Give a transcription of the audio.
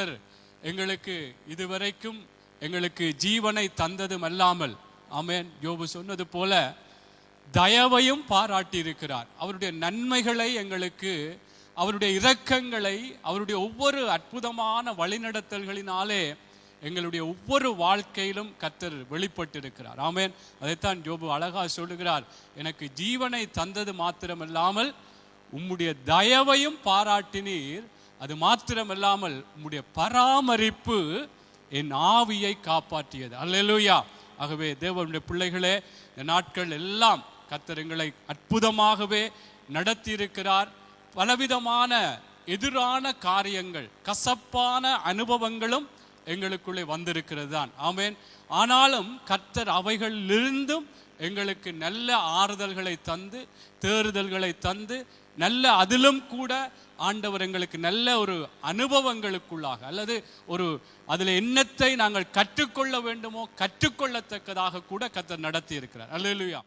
கர்த்தர் எங்களுக்கு இதுவரைக்கும் எங்களுக்கு ஜீவனை தந்ததும் அல்லாமல் ஆமேன். யோபு சொன்னது போல தயவையும் பாராட்டி இருக்கிறார் அவருடைய நன்மைகளை எங்களுக்கு அவருடைய இரக்கங்களை அவருடைய ஒவ்வொரு அற்புதமான வழிநடத்தல்களினாலே எங்களுடைய ஒவ்வொரு வாழ்க்கையிலும் கத்தர் வெளிப்பட்டிருக்கிறார். ஆமேன். அதைத்தான் ஜோபு அழகா சொல்லுகிறார். எனக்கு ஜீவனை தந்தது மாத்திரமல்லாமல் உம்முடைய தயவையும் பாராட்டினீர். அது மாத்திரமல்லாமல் உம்முடைய பராமரிப்பு என் ஆவியை காப்பாற்றியது. அல்லேலூயா. ஆகவே தேவனுடைய பிள்ளைகளே இந்த நாட்கள் எல்லாம் கத்தருங்களை அற்புதமாகவே நடத்தியிருக்கிறார். பலவிதமான எதிரான காரியங்கள் கசப்பான அனுபவங்களும் எங்களுக்குள்ளே வந்திருக்கிறது தான் ஆமேன். ஆனாலும் கத்தர் அவைகளிலிருந்தும் எங்களுக்கு நல்ல ஆறுதல்களை தந்து தேறுதல்களை தந்து நல்ல அதிலும் கூட ஆண்டவர் எங்களுக்கு நல்ல ஒரு அனுபவங்களுக்குள்ளாக அல்லது ஒரு அதில் என்னத்தை நாங்கள் கற்றுக்கொள்ள வேண்டுமோ கற்றுக்கொள்ளத்தக்கதாக கூட கத்தர் நடத்தி இருக்கிறார் அல்லா